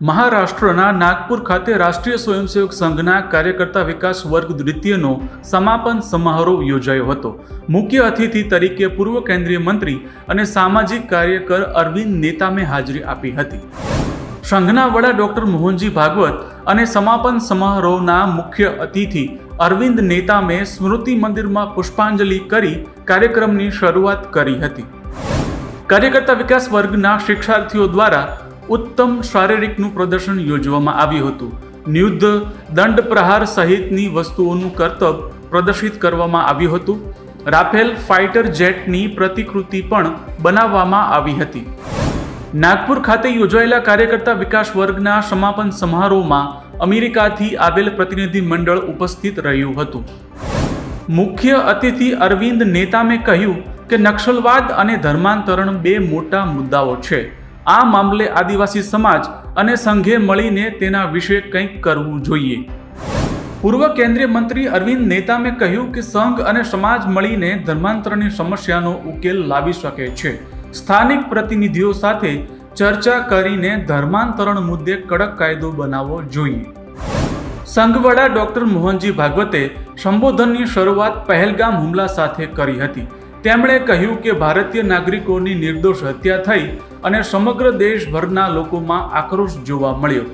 મહારાષ્ટ્રના નાગપુર ખાતે રાષ્ટ્રીય સ્વયંસેવક સંઘના કાર્યકર્તા વિકાસ વર્ગ દ્વિતીયનો સમાપન સમારોહ યોજાયો હતો. મુખ્ય અતિથિ તરીકે પૂર્વ કેન્દ્રીય મંત્રી અને સામાજિક કાર્યકર અરવિંદ નેતામે હાજરી આપી હતી. સંઘના વડા ડોક્ટર મોહનજી ભાગવત અને સમાપન સમારોહના મુખ્ય અતિથિ અરવિંદ નેતામે સ્મૃતિ મંદિરમાં પુષ્પાંજલિ કરી કાર્યક્રમની શરૂઆત કરી હતી. કાર્યકર્તા વિકાસ વર્ગના શિક્ષાર્થીઓ દ્વારા ઉત્તમ શારીરિકનું પ્રદર્શન યોજવામાં આવ્યું હતું. નિયુદ્ધ દંડ પ્રહાર સહિતની વસ્તુઓનું કરતબ પ્રદર્શિત કરવામાં આવ્યું હતું. રાફેલ ફાઇટર જેટની પ્રતિકૃતિ પણ બનાવવામાં આવી હતી. નાગપુર ખાતે યોજાયેલા કાર્યકર્તા વિકાસ વર્ગના સમાપન સમારોહમાં અમેરિકાથી આવેલ પ્રતિનિધિ મંડળ ઉપસ્થિત રહ્યું હતું. મુખ્ય અતિથિ અરવિંદ નેતામે કહ્યું કે નક્સલવાદ અને ધર્માંતરણ બે મોટા મુદ્દાઓ છે. આ મામલે આદિવાસી સમાજ અને સંઘે મળીને તેના વિશે કંઈક કરવું જોઈએ. પૂર્વ કેન્દ્રીય મંત્રી અરવિંદ નેતામે કહ્યું કે સંઘ અને સમાજ મળીને ધર્માંતરની સમસ્યાનો ઉકેલ લાવી શકે છે. સ્થાનિક પ્રતિનિધિઓ સાથે ચર્ચા કરીને ધર્માંતરણ મુદ્દે કડક કાયદો બનાવવો જોઈએ. સંઘવડા ડોક્ટર મોહનજી ભાગવતે સંબોધનની શરૂઆત પહેલગામ હુમલા સાથે કરી હતી. તેમણે કહ્યું કે ભારતીય નાગરિકોની નિર્દોષ હત્યા થઈ અને સમગ્ર દેશભરના લોકોમાં આક્રોશ જોવા મળ્યો.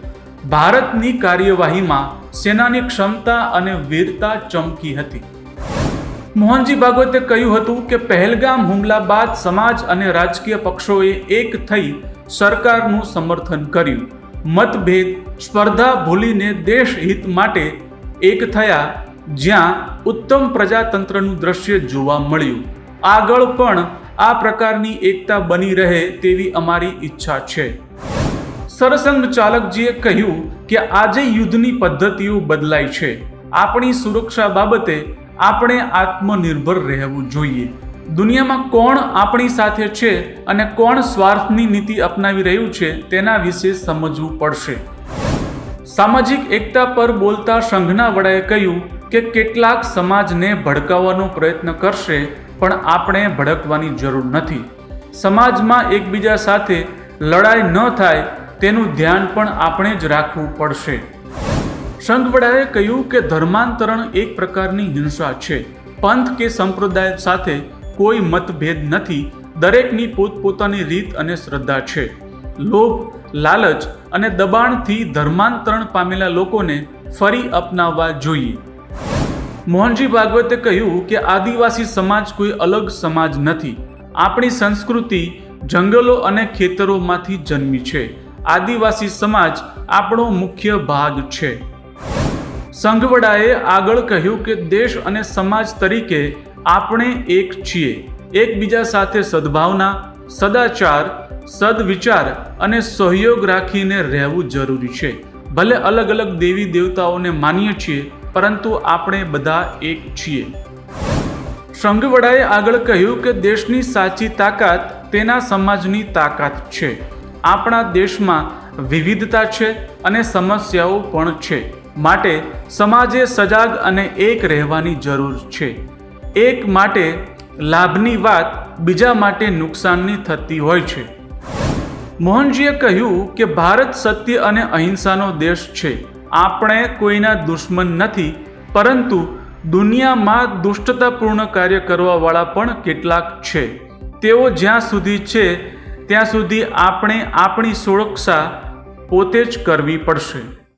ભારતની કાર્યવાહીમાં સેનાની ક્ષમતા અને વીરતા ચમકી હતી. મોહનજી ભાગવતે કહ્યું હતું કે પહેલગામ હુમલા બાદ સમાજ અને રાજકીય પક્ષોએ એક થઈ સરકારનું સમર્થન કર્યું. મતભેદ, સ્પર્ધા ભૂલીને દેશ હિત માટે એક થયા, જ્યાં ઉત્તમ પ્રજાતંત્રનું દ્રશ્ય જોવા મળ્યું. આગળ પણ આ પ્રકારની એકતા બની રહે તેવી અમારી ઈચ્છા છે. સરસંઘ ચાલકજીએ કહ્યું કે આજે યુદ્ધની પદ્ધતિઓ બદલાઈ છે. આપણી સુરક્ષા બાબતે આપણે આત્મનિર્ભર રહેવું જોઈએ. દુનિયામાં કોણ આપણી સાથે છે અને કોણ સ્વાર્થની નીતિ અપનાવી રહ્યું છે તેના વિશે સમજવું પડશે. સામાજિક એકતા પર બોલતા સંઘના વડાએ કહ્યું કે કેટલાક સમાજને ભડકાવવાનો પ્રયત્ન કરશે પણ આપણે ભડકવાની જરૂર નથી. સમાજમાં એકબીજા સાથે લડાઈ ન થાય તેનું ધ્યાન પણ આપણે જ રાખવું પડશે. સંતવડાએ કહ્યું કે ધર્માંતરણ એક પ્રકારની હિંસા છે. પંથ કે સંપ્રદાય સાથે કોઈ મતભેદ નથી. દરેકની પોતપોતાની રીત અને શ્રદ્ધા છે. લોભ, લાલચ અને દબાણથી ધર્માંતરણ પામેલા લોકોને ફરી અપનાવવા જોઈએ. મોહનજી ભાગવતે કહ્યું કે આદિવાસી સમાજ કોઈ અલગ સમાજ નથી. આપણી સંસ્કૃતિ જંગલો અને ખેતરોમાંથી જન્મી છે. આદિવાસી સમાજ આપણો મુખ્ય ભાગ છે. સંઘવડાએ આગળ કહ્યું કે દેશ અને સમાજ તરીકે આપણે એક છીએ. એકબીજા સાથે સદભાવના, સદાચાર, સદવિચાર અને સહયોગ રાખીને રહેવું જરૂરી છે. ભલે અલગ અલગ દેવી દેવતાઓને માનીએ છીએ પરંતુ આપણે બધા એક છીએ. સંઘવડાએ આગળ કહ્યું કે દેશની સાચી તાકાત તેના સમાજની તાકાત છે. આપણા દેશમાં વિવિધતા છે અને સમસ્યાઓ પણ છે. માટે સમાજે સજાગ અને એક રહેવાની જરૂર છે. એક માટે લાભની વાત બીજા માટે નુકસાનની થતી હોય છે. મોહનજીએ કહ્યું કે ભારત સત્ય અને અહિંસાનો દેશ છે. આપણે કોઈના દુશ્મન નથી, પરંતુ દુનિયામાં દુષ્ટતાપૂર્ણ કાર્ય કરવાવાળા પણ કેટલાક છે. તેઓ જ્યાં સુધી છે, ત્યાં સુધી આપણે આપણી સુરક્ષા પોતે જ કરવી પડશે.